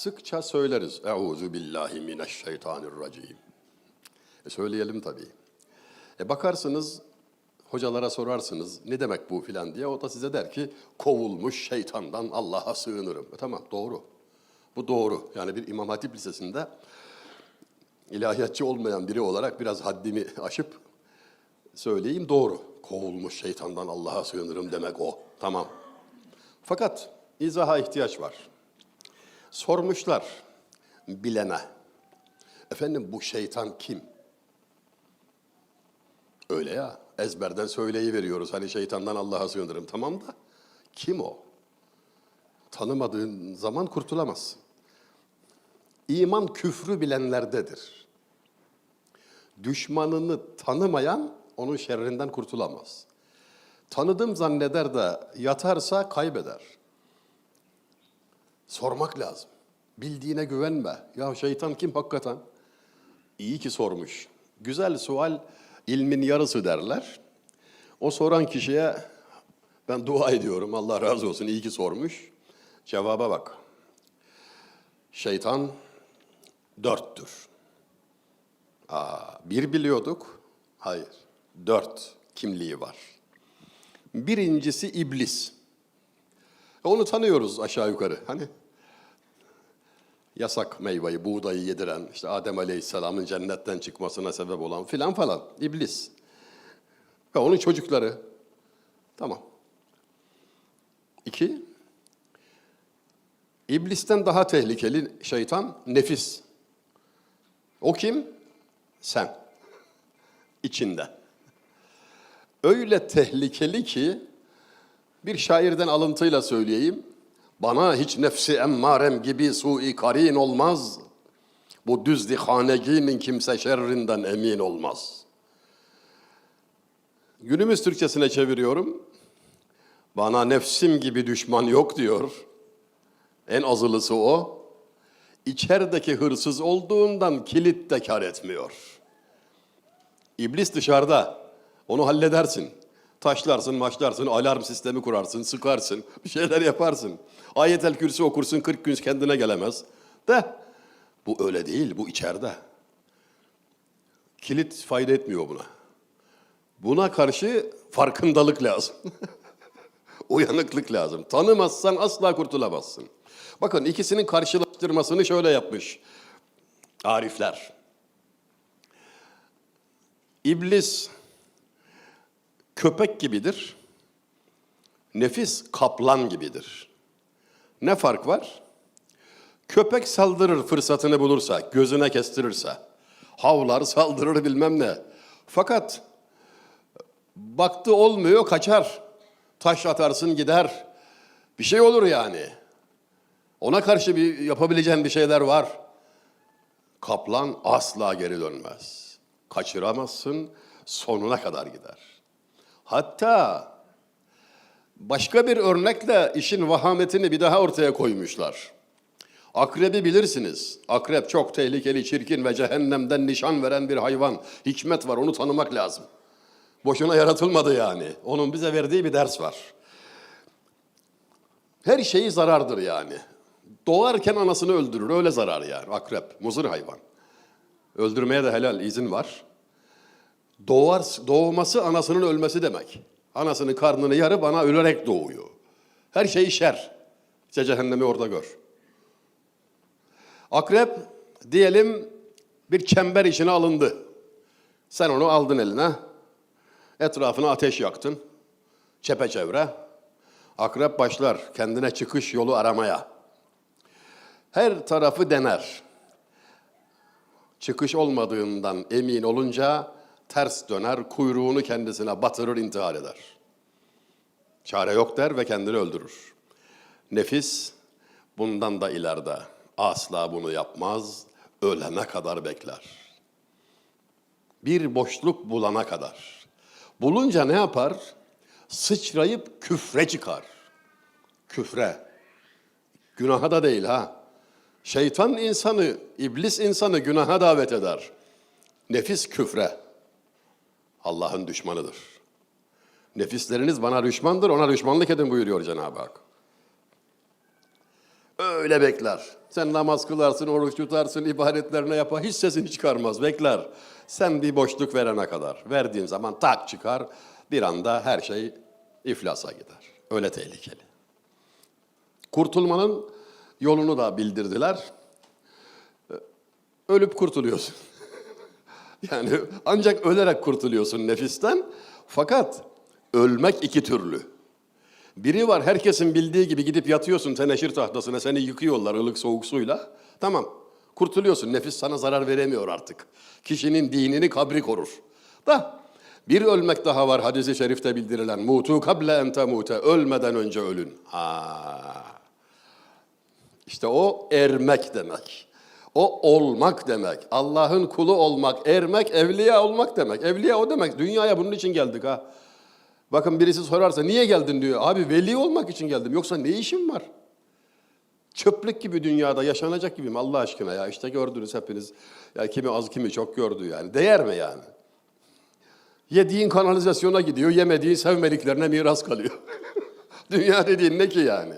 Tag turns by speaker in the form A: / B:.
A: sıkça söyleriz. Euzu billahi mineşşeytanirracim. E söyleyelim tabii. E bakarsınız hocalara sorarsınız ne demek bu filan diye o da size der ki kovulmuş şeytandan Allah'a sığınırım. E tamam doğru. Bu doğru. Yani bir İmam Hatip Lisesi'nde ilahiyatçı olmayan biri olarak biraz haddimi aşıp söyleyeyim doğru. Kovulmuş şeytandan Allah'a sığınırım demek o. Tamam. Fakat izaha ihtiyaç var. Sormuşlar bilene. Efendim bu şeytan kim? Öyle ya. Ezberden söyleyiveriyoruz. Hani şeytandan Allah'a sığınırım. Tamam da kim o? Tanımadığın zaman kurtulamazsın. İman küfrü bilenlerdedir. Düşmanını tanımayan onun şerrinden kurtulamaz. Tanıdım zanneder de yatarsa kaybeder. Sormak lazım. Bildiğine güvenme. Ya şeytan kim hakikaten? İyi ki sormuş. Güzel sual ilmin yarısı derler. O soran kişiye ben dua ediyorum. Allah razı olsun. iyi ki sormuş. Cevaba bak. Şeytan dörttür. Aa, bir biliyorduk. Hayır. Dört kimliği var. Birincisi iblis. Onu tanıyoruz aşağı yukarı. Hani yasak meyveyi, buğdayı yediren, işte Adem Aleyhisselam'ın cennetten çıkmasına sebep olan filan falan. iblis. Ve onun çocukları. Tamam. İki, İblisten daha tehlikeli şeytan nefis. O kim? Sen. İçinde. Öyle tehlikeli ki bir şairden alıntıyla söyleyeyim. Bana hiç nefsi emmarem gibi sui karin olmaz. Bu düzdi haneginin kimse şerrinden emin olmaz. Günümüz Türkçesine çeviriyorum. Bana nefsim gibi düşman yok diyor. En azılısı o. İçerideki hırsız olduğundan kilit de kar etmiyor. İblis dışarıda. Onu halledersin. Taşlarsın, maçlarsın, alarm sistemi kurarsın, sıkarsın, bir şeyler yaparsın. Ayetel kürsi okursun, 40 gün kendine gelemez. De bu öyle değil, bu içeride. Kilit fayda etmiyor buna. Buna karşı farkındalık lazım. Uyanıklık lazım. Tanımazsan asla kurtulamazsın. Bakın ikisinin karşılaştırmasını şöyle yapmış Arifler. İblis köpek gibidir. Nefis kaplan gibidir. Ne fark var? Köpek saldırır fırsatını bulursa, gözüne kestirirse. Havlar saldırır bilmem ne. Fakat baktı olmuyor kaçar. Taş atarsın gider. Bir şey olur yani. Ona karşı bir yapabileceğin bir şeyler var. Kaplan asla geri dönmez. Kaçıramazsın, sonuna kadar gider. Hatta başka bir örnekle işin vahametini bir daha ortaya koymuşlar. Akrebi bilirsiniz. Akrep çok tehlikeli, çirkin ve cehennemden nişan veren bir hayvan. Hikmet var, onu tanımak lazım. Boşuna yaratılmadı yani. Onun bize verdiği bir ders var. Her şeyi zarardır yani. Doğarken anasını öldürür, öyle zarar yani. Akrep, muzır hayvan. Öldürmeye de helal izin var. Doğar, doğması anasının ölmesi demek. Anasının karnını yarı bana ölerek doğuyor. Her şey şer. İşte cehennemi orada gör. Akrep diyelim bir çember içine alındı. Sen onu aldın eline. Etrafına ateş yaktın. Çepeçevre. Akrep başlar kendine çıkış yolu aramaya. Her tarafı dener. Çıkış olmadığından emin olunca ters döner, kuyruğunu kendisine batırır, intihar eder. Çare yok der ve kendini öldürür. Nefis bundan da ileride asla bunu yapmaz, ölene kadar bekler. Bir boşluk bulana kadar. Bulunca ne yapar? Sıçrayıp küfre çıkar. Küfre. Günaha da değil ha. Şeytan insanı, iblis insanı günaha davet eder. Nefis küfre. Allah'ın düşmanıdır. Nefisleriniz bana düşmandır, ona düşmanlık edin buyuruyor Cenab-ı Hak. Öyle bekler. Sen namaz kılarsın, oruç tutarsın, ibadetlerine yapar. Hiç sesini çıkarmaz, bekler. Sen bir boşluk verene kadar. Verdiğin zaman tak çıkar. Bir anda her şey iflasa gider. Öyle tehlikeli. Kurtulmanın yolunu da bildirdiler. Ölüp kurtuluyorsun. Yani ancak ölerek kurtuluyorsun nefisten. Fakat ölmek iki türlü. Biri var herkesin bildiği gibi gidip yatıyorsun teneşir tahtasına seni yıkıyorlar ılık soğuk suyla. Tamam kurtuluyorsun nefis sana zarar veremiyor artık. Kişinin dinini kabri korur. Da bir ölmek daha var hadisi şerifte bildirilen. Mutu kable en temute. Ölmeden önce ölün. Ha. İşte o ermek demek. O olmak demek. Allah'ın kulu olmak, ermek, evliya olmak demek. Evliya o demek. Dünyaya bunun için geldik ha. Bakın birisi sorarsa niye geldin diyor. Abi veli olmak için geldim. Yoksa ne işim var? Çöplük gibi dünyada yaşanacak gibi mi Allah aşkına ya? İşte gördünüz hepiniz. Ya kimi az kimi çok gördü yani. Değer mi yani? Yediğin kanalizasyona gidiyor, yemediğin sevmediklerine miras kalıyor. Dünya dediğin ne ki yani?